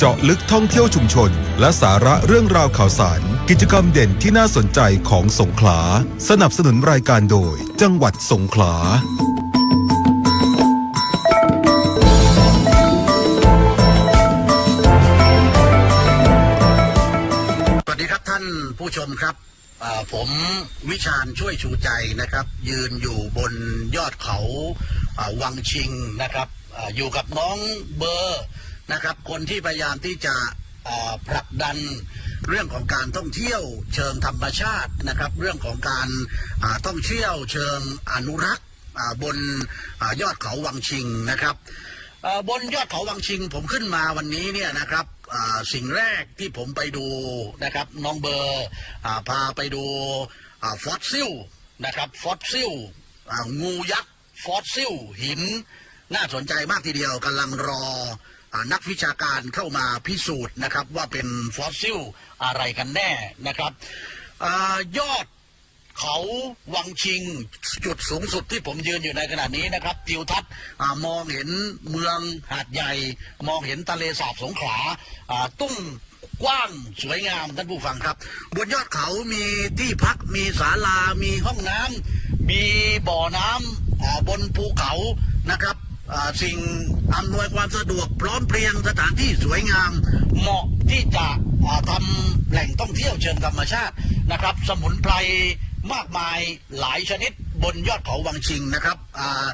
เจาะลึกท่องเที่ยวชุมชน และสาระเรื่องราวข่าวสาร กิจกรรมเด่นที่น่าสนใจของสงขลา สนับสนุนรายการโดย จังหวัดสงขลาสวัสดีครับท่านผู้ชมครับผมวิชาญช่วยชูใจนะครับ ยืนอยู่บนยอดเขาวังชิงนะครับอยู่กับน้องเบอร์ นะครับ คนที่พยายามที่จะผลักดันเรื่องของการท่องเที่ยวเชิงธรรมชาตินะครับ เรื่องของการท่องเที่ยวเชิงอนุรักษ์บนอยอดเขาวังชิงนะครับบนยอดเขาวังชิงผมขึ้นมาวันนี้เนี่ยนะครับสิ่งแรกที่ผมไปดูนะครับน้องเบอร์อพาไปดูฟอสซิลนะครับฟอสซิลงูยักษ์ฟอสซิลหิน น่าสนใจมากทีเดียวกำลังรอ นักวิชาการเข้ามาพิสูจน์นะครับว่าเป็นฟอสซิลอะไรกันแน่นะครับอยอดเขาวังชิงจุดสูงสุดที่ผมยืนอยู่ในขณะนี้นะครับทิวทัศน์มองเห็นเมืองหาดใหญ่ มองเห็นทะเลสาบสงขลาตุ้งกว้างสวยงามท่านผู้ฟังครับ บนยอดเขามีที่พักมีศาลา มีห้องน้ำมีบ่อน้ำบนภูเขานะครับ สิ่งอำนวยความสะดวกพร้อมเพรียงสถานที่สวยงาม เหมาะที่จะอ่าทำแหล่งท่องเที่ยวเชิงธรรมชาตินะครับ สมุนไพรมากมายหลายชนิดบนยอดเขาวังชิงนะครับอ่า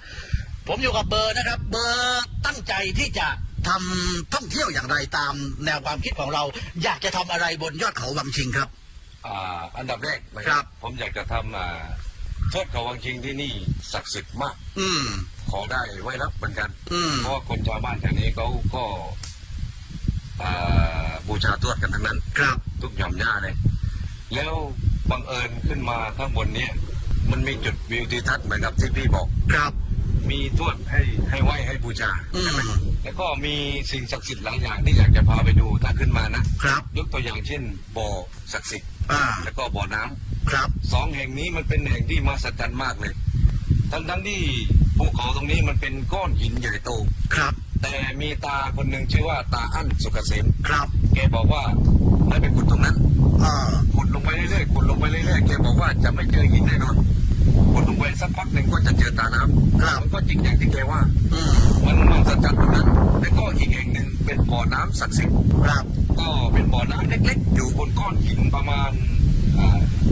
ผมอยู่กับเบอร์นะครับ เบอร์ตั้งใจที่จะทำท่องเที่ยวอย่างไรตามแนวความคิดของเรา อยากจะทำอะไรบนยอดเขาวังชิงครับอ่าอันดับแรกนะคครัรับบผมอยากจะทำอ่าทอดเขาวังชิงที่นี่ศักดิ์สิทธิ์มาก อืม ขอได้ไว้รับเหมือนกัน อืมเพราะว่าคนชาวบ้านแถวนี้เขาก็อ่าบูชาทวดกันทั้งนั้น ครับ ทุกหย่อมหญ้าเลย แล้วบังเอิญขึ้นมาข้างบนเนี้ยมันมีจุดวิวทิวทัศน์เหมือนกับที่พี่บอก ครับ มีทวดให้ให้ไหว้ให้บูชา อืมใช่ไหมแล้วก็มีสิ่งศักดิ์สิทธิ์หลายอย่างที่อยากจะพาไปดูถ้าขึ้นมานะครับ ยกตัวอย่างเช่นบ่อศักดิ์สิทธิ์อ่า แล้วก็บ่อน้ำ ครับ สองแห่งนี้มันเป็นแห่งที่มหัศจรรย์มากเลย ทั้งทั้งๆที่ ภูเขาตรงนี้มันเป็นก้อนหินใหญ่โต ครับ แต่มีตาคนหนึ่งชื่อว่าตาอั้นสุกเกษมครับ แกบอกว่าให้ไปขุดตรงนั้นอ่าขุดลงไปเรื่อยๆขุดลงไปเรื่อยๆแกบอกว่าจะไม่เจอหินแน่นอนขุดลงไปสักพักหนึ่งก็จะเจอตาน้ำครับมันก็จริงอย่างที่แกว่า อืมมันมหัศจรรย์ตรงนั้นแล้วก็อีกแห่งหนึ่งเป็นบ่อน้ำศักดิ์สิทธิ์ครับ ก็เป็นบ่อน้ำเล็กๆ อยู่บนก้อนหินประมาณ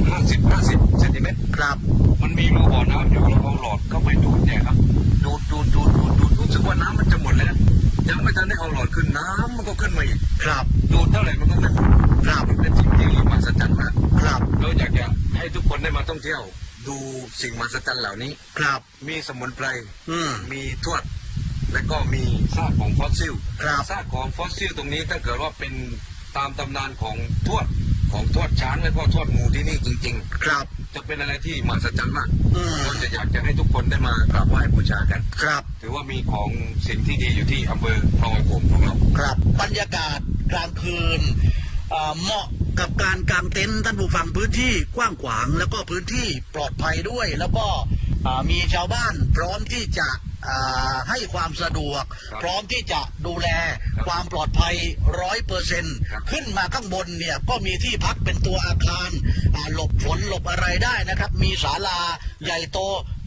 ห้าสิบห้าสิบเซนติเมตรครับ มันมีรูบ่อน้ำอยู่เราเอาหลอดเข้าไปดูดเนี่ยครับ ดูดดูดดูดดูดดูดรู้สึกว่าน้ำมันจะหมดแล้ว ยังไม่ทันได้เอาหลอดขึ้นน้ำมันก็ขึ้นมาอีกครับดูดเท่าไหร่มันก็ไม่หมดครับมันเป็นสิ่งที่มหัศจรรย์มากครับเราอยากจะให้ทุกคนได้มาท่องเที่ยว ดูสิ่งมหัศจรรย์เหล่านี้ ครับมีสมุนไพรอืมมีทวดและก็มีซากของฟอสซิลครับซากของฟอสซิลตรงนี้ถ้าเกิดว่าเป็นตามตำนานของทวด ของทวดช้างและก็ทวดงูที่นี่จริง ๆ ครับ จะเป็นอะไรที่มหัศจรรย์มากอืม เราจะอยากจะให้ทุกคนได้มากราบไหว้บูชากัน ครับ ถือว่ามีของสิ่งที่ดีอยู่ที่อำเภอคลองไอโขงของเรา ครับบรรยากาศกลางคืนเอ่อเหมาะกับการกางเต็นท์ท่านผู้ฟังพื้นที่กว้างขวาง แล้วก็พื้นที่ปลอดภัยด้วย แล้วก็อ่ามีชาวบ้านพร้อมที่จะอ่า ให้ความสะดวก พร้อมที่จะดูแลความปลอดภัยร้อยเปอร์เซ็นต์ขึ้นมาข้างบนเนี่ยก็มีที่พักเป็นตัวอาคารอ่าหลบฝนหลบอะไรได้นะครับ มีศาลาใหญ่โต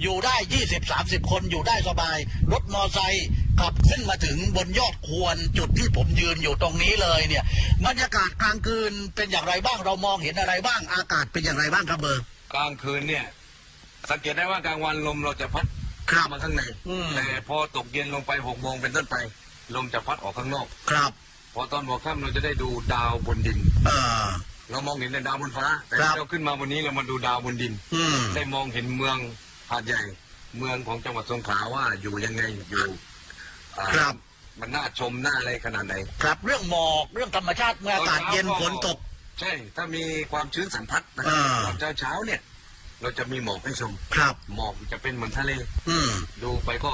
อยู่ได้ 20-30 คนอยู่ได้สบาย รถมอไซค์ขับขึ้นมาถึงบนยอดควรจุดที่ผมยืนอยู่ตรงนี้เลยเนี่ยบรรยากาศกลางคืนเป็นอย่างไรบ้างเรามองเห็นอะไรบ้างอากาศเป็นอย่างไรบ้างครับเบอร์กลางคืนเนี่ยสังเกตได้ว่ากลางวันลมเราจะพัดครับ เข้ามาข้างในอืมแต่พอตกเย็นลงไปหกโมงเป็นต้นไป ลมจะพัดออกข้างนอก ครับ พอตอนหัวค่ำเราจะได้ดูดาวบนดินเออเรามองเห็นแต่ดาวบนฟ้า แต่ครับเราขึ้นมาบนนี้เรามาดูดาวบนดินอืมได้มองเห็นเมืองหาดใหญ่ เมืองของจังหวัดสงขลาว่าอยู่ยังไงอยู่อ่าครับมันน่าชมน่าอะไรขนาดไหนครับเรื่องหมอกเรื่องธรรมชาติเมื่ออากาศเย็นฝนตก ใช่ ถ้ามีความชื้นสัมผัสนะอ่าตอนเช้าเช้าๆเนี่ย เราจะมีหมอกให้ชม ครับ หมอกจะเป็นเหมือนทะเล อืม ดูไปก็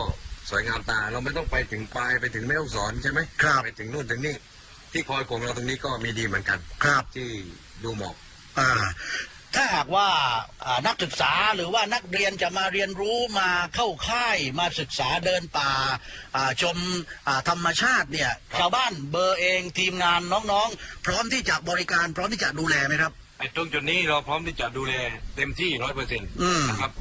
สวยงามตา เราไม่ต้องไปถึงปลายไปถึงแม่ฮ่องสอนใช่ไหมครับ ไปถึงนู่นถึงนี่ที่คอยโกงเราตรงนี้ก็มีดีเหมือนกัน ครับ ที่ดูหมอก อ่า ถ้าหากว่าอ่านักศึกษาหรือว่านักเรียนจะมาเรียนรู้มาเข้าค่ายมาศึกษาเดินป่าอ่าชมอ่าธรรมชาติเนี่ย ชาวบ้านเบอร์เองทีมงานน้องๆ พร้อมที่จะบริการพร้อมที่จะดูแลไหมครับ ไอ้ตรงจุดนี้เราพร้อมที่จะดูแลเต็มที่ร้อยเปอร์เซ็นต์อืมนะครับ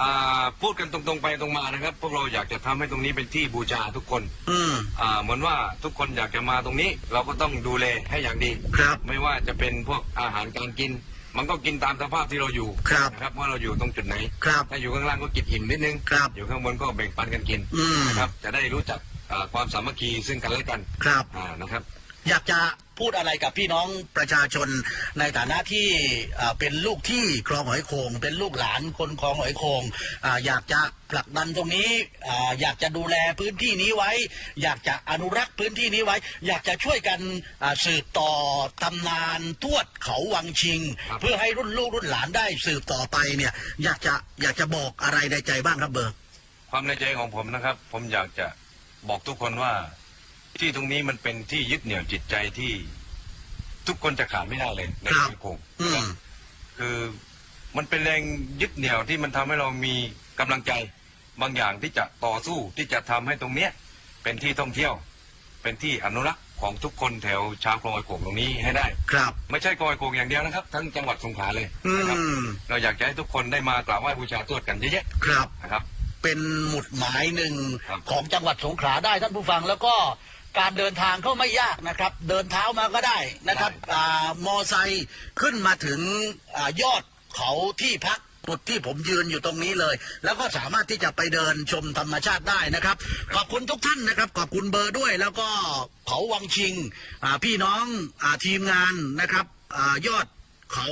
อ่าพูดกันตรงๆไปตรงมานะครับ พวกเราอยากจะทำให้ตรงนี้เป็นที่บูชาทุกคนอืมอ่าเหมือนว่าทุกคนอยากจะมาตรงนี้ เราก็ต้องดูแลให้อย่างดีครับไม่ว่าจะเป็นพวกอาหารการกิน มันก็กินตามสภาพที่เราอยู่ครับนะครับว่าเราอยู่ตรงจุดไหนครับถ้าอยู่ข้างล่างก็กินอิ่มนิดนึงครับอยู่ข้างบนก็แบ่งปันกันกินอืมนะครับจะได้รู้จักอ่าความสามัคคีซึ่งกันและกันครับอ่านะครับ อยากจะ พูดอะไรกับพี่น้องประชาชนในฐานะที่อ่าเป็นลูกที่คลองหอยโขงเป็นลูกหลานคนคลองหอยโขงอ่าอยากจะผลักดันตรงนี้อ่าอยากจะดูแลพื้นที่นี้ไว้ อยากจะอนุรักษ์พื้นที่นี้ไว้ อยากจะช่วยกันอ่าสืบต่อตำนานทวดเขาวังชิงครับเพื่อให้รุ่นลูกรุ่นหลานได้สืบต่อไปเนี่ยอยากจะอยากจะบอกอะไรในใจบ้างครับเบอร์ ความในใจของผมนะครับ ผมอยากจะบอกทุกคนว่า ที่ตรงนี้มันเป็นที่ยึดเหนี่ยวจิตใจที่ ทุกคนจะขาดไม่ได้เลยในครับชีวิตผมอืนะครับมคือมันเป็นแรงยึดเหนี่ยวที่มันทำให้เรามีกำลังใจบางอย่างที่จะต่อสู้ที่จะทำให้ตรงเนี้ย เป็นที่ท่องเที่ยว เป็นที่อนุรักษ์ของทุกคนแถวชาวคลองไอโขงตรงนี้ให้ได้ ครับ ไม่ใช่คลองไอโขงอย่างเดียวนะครับ ทั้งจังหวัดสงขลาเลยอืนะครับ ม เราอยากจะให้ทุกคนได้มากราบไหว้บูชาทวดกันเยอะครับ ๆนะครับ เป็นหมุดหมายหนึ่งครับของจังหวัดสงขลาได้ท่านผู้ฟังแล้วก็ การเดินทางก็ไม่ยากนะครับ เดินเท้ามาก็ได้นะครับอามอไซค์ขึ้นมาถึงอายอดเขาที่พักจุดที่ผมยืนอยู่ตรงนี้เลย แล้วก็สามารถที่จะไปเดินชมธรรมชาติได้นะครับ ขอบคุณทุกท่านนะครับ ขอบคุณเบอร์ด้วย แล้วก็เขาวังชิงพี่น้องอทีมงานนะครับอยอดเขา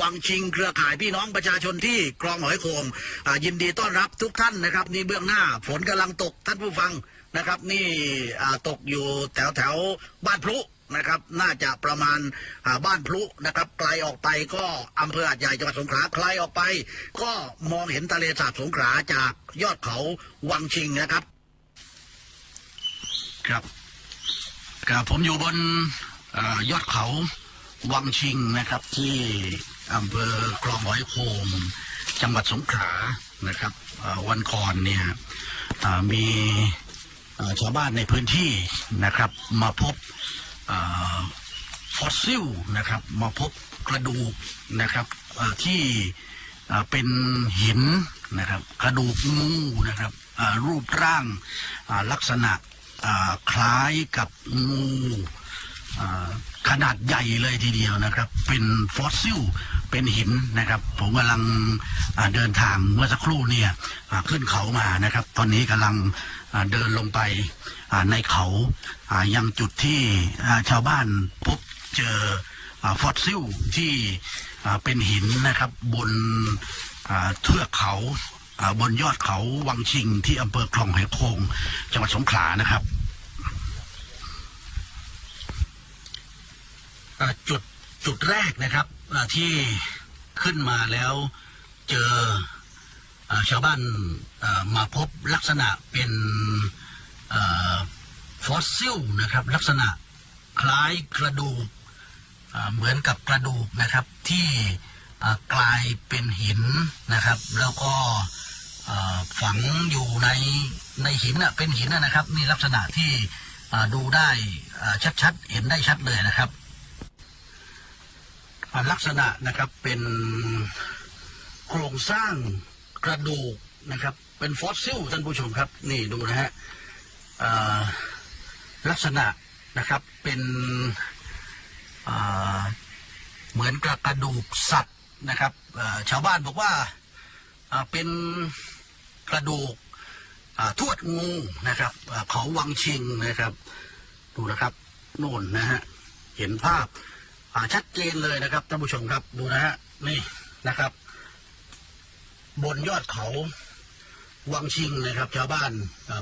วังชิงเครือข่ายพี่น้องประชาชนที่คลองหอยโขงยินดีต้อนรับทุกท่านนะครับ นี่เบื้องหน้าฝนกำลังตกท่านผู้ฟัง นะครับ นี่ตกอยู่แถวแถวบ้านพลุนะครับ น่าจะประมาณบ้านพลุนะครับไกลออกไปก็อำเภอหาดใหญ่จังหวัดสงขลาไกลออกไป ก็มองเห็นทะเลสาบสงขลาจากยอดเขาวังชิงนะครับ ครับครับผมอยู่บนอยอดเขาวังชิงนะครับ ที่อำเภอคลองหอยโขงจังหวัดสงขลานะครับวันก่อนเนี่ยมี ชาวบ้านในพื้นที่นะครับ มาพบฟอสซิลนะครับ มาพบกระดูกนะครับที่เป็นหินนะครับ กระดูกงูนะครับรูปร่างลักษณะคล้ายกับงูขนาดใหญ่เลยทีเดียวนะครับ เป็นฟอสซิล เป็นหินนะครับ ผมกำลังเดินทางเมื่อสักครู่เนี่ยขึ้นเขามานะครับ ตอนนี้กำลัง เดินลงไปในเขายังจุดที่ชาวบ้านพบเจอฟอสซิลที่เป็นหินนะครับบนเทือกเขาบนยอดเขาวังชิงที่อำเภอคลองหอยโขงจังหวัดสงขลานะครับ จุดจุดแรกนะครับที่ขึ้นมาแล้วเจอ ชาวบ้านมาพบลักษณะเป็นฟอสซิลนะครับ ลักษณะคล้ายกระดูกเหมือนกับกระดูกนะครับที่กลายเป็นหินนะครับ แล้วก็ฝังอยู่ในในหินน่ะเป็นหินนะครับนี่ลักษณะที่ดูได้ชัดๆ เห็นได้ชัดเลยนะครับ ลักษณะนะครับเป็นโครงสร้าง กระดูกนะครับ เป็นฟอสซิลท่านผู้ชมครับ นี่ดูนะฮะลักษณะนะครับเป็นเหมือนกับกระดูกสัตว์นะครับชาวบ้านบอกว่าเป็นกระดูกทวดงูนะครับอ่าเขาวังชิงนะครับ ดูนะครับโน่นนะฮะเห็นภาพชัดเจนเลยนะครับท่านผู้ชมครับดูนะฮะนี่นะครับ บนยอดเขาวังชิงนะครับชาวบ้าน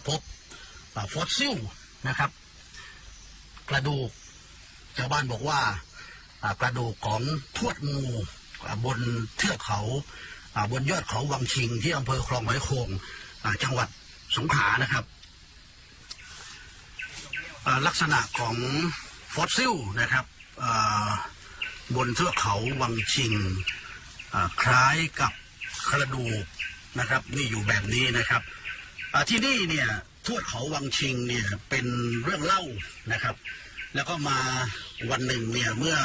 พบฟอสซิลนะครับ กระดูกชาวบ้านบอกว่ากระดูกของทวดงูบนเทือกเขาบนยอดเขาวังชิง ที่อำเภอคลองหอยโขงจังหวัดสงขลานะครับ ลักษณะของฟอสซิลนะครับบนเทือกเขาวังชิง คล้ายกับ กระดูนะครับ นี่อยู่แบบนี้นะครับที่นี่เนี่ยทวดเขาวังชิงเนี่ยเป็นเรื่องเล่านะครับ แล้วก็มาวันหนึ่งเนี่ยเมื่อ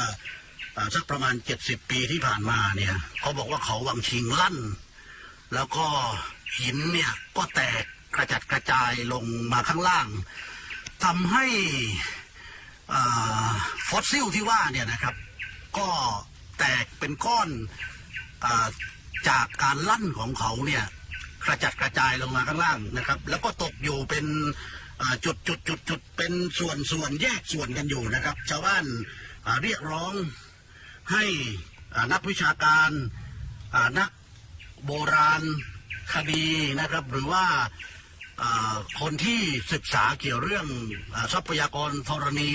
อสักประมาณเจ็ดสิบปีที่ผ่านมาเนี่ยเขาบอกว่าเขาวังชิงลั่น แล้วก็หินเนี่ยก็แตกกระจัดกระจายลงมาข้างล่างทำให้ฟอสซิลที่ว่าเนี่ยนะครับ ก็แตกเป็นก้อนอ จากการลั่นของเขาเนี่ยกระจัดกระจายลงมาข้างล่างนะครับ แล้วก็ตกอยู่เป็นจุดจุดจุดจุดเป็นส่วนส่วนแยกส่วนกันอยู่นะครับ ชาวบ้านเรียกร้องให้นักวิชาการนักโบราณคดีนะครับ หรือว่าคนที่ศึกษาเกี่ยวเรื่องทรัพยากรธรณี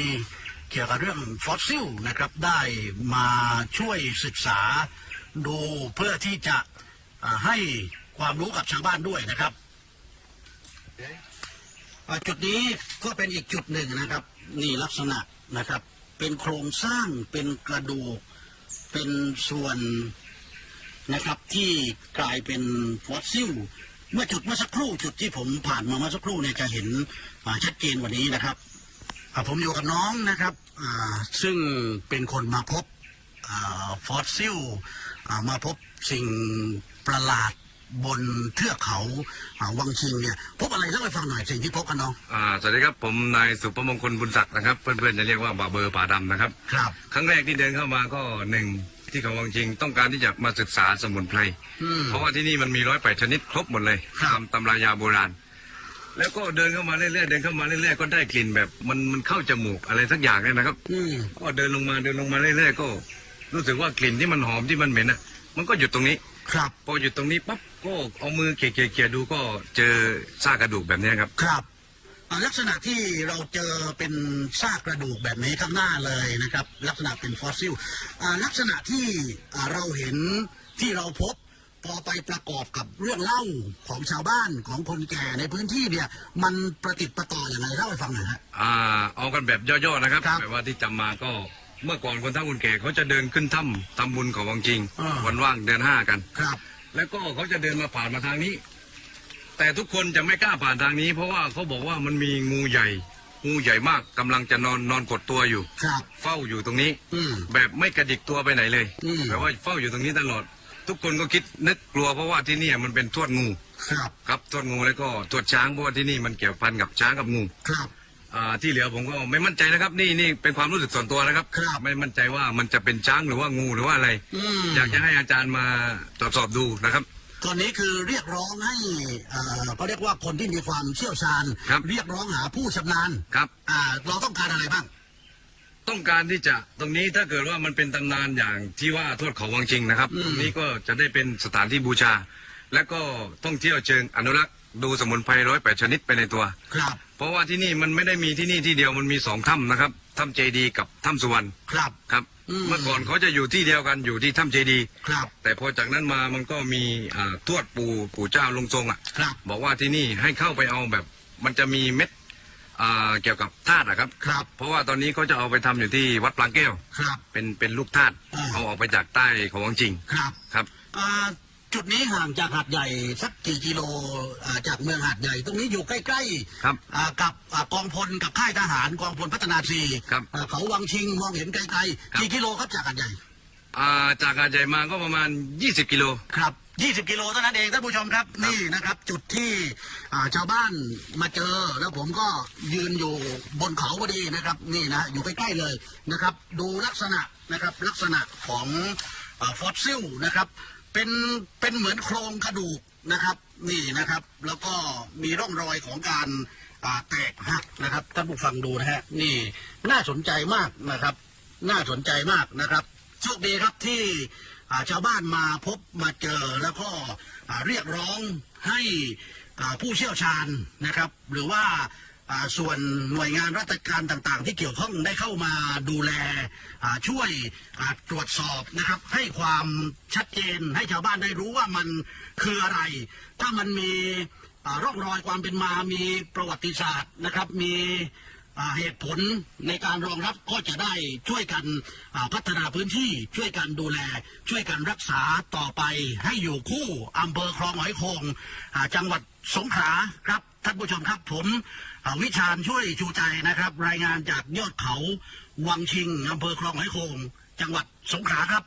เกี่ยวกับเรื่องฟอสซิลนะครับได้มาช่วยศึกษา ดูเพื่อที่จะให้ความรู้กับชาวบ้านด้วยนะครับ จุดนี้ก็เป็นอีกจุดหนึ่งนะครับ นี่ลักษณะนะครับ เป็นโครงสร้างเป็นกระดูก เป็นส่วนนะครับที่กลายเป็นฟอสซิลเมื่อจุดเมื่อสักครู่จุดที่ผมผ่านมาเมื่อสักครู่เนี่ยจะเห็นชัดเจนกว่านี้นะครับผมอยู่กับน้องนะครับซึ่งเป็นคนมาพบฟอสซิล มาพบสิ่งประหลาดบนเทือกเขาอ่าวังชิงเนี่ยพบอะไรเล่าให้ฟังหน่อยสิ่งที่พบกันน้องอ่าสวัสดีครับผมนายสุประมงคลบุญศักดิ์นะครับ เพื่อนๆจะเรียกว่าบาเบอร์ป่าดำนะครับครับ ครั้งแรกที่เดินเข้ามาก็หนึ่งที่เขาวังจริงต้องการที่จะมาศึกษาสมุนไพรอืมเพราะว่าที่นี่มันมีร้อยแปดชนิดครบหมดเลยครับตามตำรายาโบราณ แล้วก็เดินเข้ามาเรื่อยๆเดินเข้ามาเรื่อยๆก็ได้กลิ่นแบบมันมันเข้าจมูกอะไรสักอย่างเนี่ยนะครับอืมก็เดินลงมาเดินลงมาเรื่อยๆก็ รู้สึกว่ากลิ่นที่มันหอมที่มันเหม็นอะ มันก็หยุดตรงนี้ ครับ พอหยุดตรงนี้ปั๊บก็เอามือเขี่ยๆๆดูก็เจอซากกระดูกแบบเนี้ยครับ ครับอ่าลักษณะที่เราเจอเป็นซากกระดูกแบบนี้ข้างหน้าเลยนะครับ ลักษณะเป็นฟอสซิลอ่าลักษณะที่อ่าเราเห็นที่เราพบ พอไปประกอบกับเรื่องเล่าของชาวบ้านของคนแก่ในพื้นที่เนี่ย มันประติดประต่ออย่างไรเล่าให้ฟังหน่อยฮะ อ่าเอากันแบบย่อๆนะครับครับ แบบว่าที่จำมาก็ เมื่อก่อนคนเฒ่าคนแก่เขาจะเดินขึ้นถ้ำทำบุญของวังจริง อ่า วันว่างเดือนห้ากัน ครับ แล้วก็เขาจะเดินมาผ่านมาทางนี้ แต่ทุกคนจะไม่กล้าผ่านทางนี้ เพราะว่าเขาบอกว่ามันมีงูใหญ่ งูใหญ่มากกำลังจะนอนนอนกดตัวอยู่ ครับ เฝ้าอยู่ตรงนี้ อืมแบบไม่กระดิกตัวไปไหนเลยอืม แบบว่าเฝ้าอยู่ตรงนี้ตลอด ทุกคนก็คิดนึกกลัวเพราะว่าที่นี่มันเป็นทวดงู ครับ ครับทวดงูแล้วก็ทวดช้างเพราะว่าที่นี่มันเกี่ยวพันกับช้างกับงู ครับ อ่าที่เหลือผมก็ไม่มั่นใจนะครับ นี่นี่เป็นความรู้สึกส่วนตัวนะครับครับไม่มั่นใจว่ามันจะเป็นช้างหรือว่างูหรือว่าอะไร อืม อยากจะให้อาจารย์มาตรวจสอบดูนะครับ ตอนนี้คือเรียกร้องให้เอ่อเขาเรียกว่าคนที่มีความเชี่ยวชาญ ครับ เรียกร้องหาผู้ชำนาญครับ อ่าเราต้องการอะไรบ้าง ต้องการที่จะตรงนี้ถ้าเกิดว่ามันเป็นตำนานอย่างที่ว่าทวดเขาวังชิงนะครับอืมตรงนี้ก็จะได้เป็นสถานที่บูชา และก็ท่องเที่ยวเชิงอนุรักษ์ดูสมุนไพรร้อยแปดชนิดไปในตัว ครับเพ ราะว่าที่นี่มันไม่ได้มีที่นี่ที่เดียวมันมีสองถ้ำนะครับถ้ำเจดีกับถ้ำสุวรรณครับ ครับ อืม เมื่อก่อนเขาจะอยู่ที่เดียวกันอยู่ที่ถ้ำเจดี ครับ แต่พอจากนั้นมามันก็มีอ่าทวดปู่ปู่เจ้าลงทรงอะครับ บอกว่าที่นี่ให้เข้าไปเอาแบบ มันจะมีเม็ดอ่าเกี่ยวกับธาตุอะครับ ครับ เพราะว่าตอนนี้เขาจะเอาไปทำอยู่ที่วัดปลางแก้ว ครับ เป็นเป็นลูกธาตุอ่า เอาออกไปจากใต้ของวังจริง ครับ ครับ อ่า จุดนี้ห่างจากหาดใหญ่สักกี่กิโลอ่าจากเมืองหาดใหญ่ ตรงนี้อยู่ใกล้ๆครับอ่ากับอ่ากองพลกับค่ายทหารกองพลพัฒนาทรีครับอ่าเขาวังชิงมองเห็นไกลครับๆกี่กิโลครับจากหาดใหญ่ อ่าจากหาดใหญ่มาก็ประมาณ 20 กิโล ครับ 20 กิโลเท่านั้นเองท่านผู้ชมครับ นี่นะครับ จุดที่อ่าชาวบ้านมาเจอ แล้วผมก็ยืนอยู่บนเขาพอดีนะครับ นี่นะอยู่ใกล้ๆเลยนะครับ ดูลักษณะนะครับลักษณะของฟอสซิลนะครับ เป็นเป็นเหมือนโครงกระดูกนะครับ นี่นะครับ แล้วก็มีร่องรอยของการแตกหักนะครับท่านผู้ฟังดูนะฮะนี่น่าสนใจมากนะครับ น่าสนใจมากนะครับโชคดีครับที่ชาวบ้านมาพบมาเจอแล้วก็เรียกร้องให้ผู้เชี่ยวชาญนะครับ หรือว่า ส่วนหน่วยงานราชการต่างๆ ที่เกี่ยวข้องได้เข้ามาดูแลช่วยตรวจสอบนะครับ ให้ความชัดเจนให้ชาวบ้านได้รู้ว่ามันคืออะไร ถ้ามันมีร่องรอยความเป็นมามีประวัติศาสตร์นะครับมี เหตุผลในการรองรับก็จะได้ช่วยกันพัฒนาพื้นที่ช่วยกันดูแล ช่วยกันรักษาต่อไปให้อยู่คู่อำเภอคลองหอยโขงจังหวัดสงขลาครับท่านผู้ชมครับผมวิชาญช่วยชูใจนะครับ รายงานจากยอดเขาวังชิงอำเภอคลองหอยโขงจังหวัดสงขลาครับ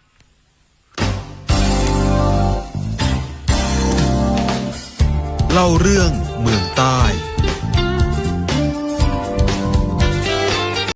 เล่าเรื่องเมืองใต้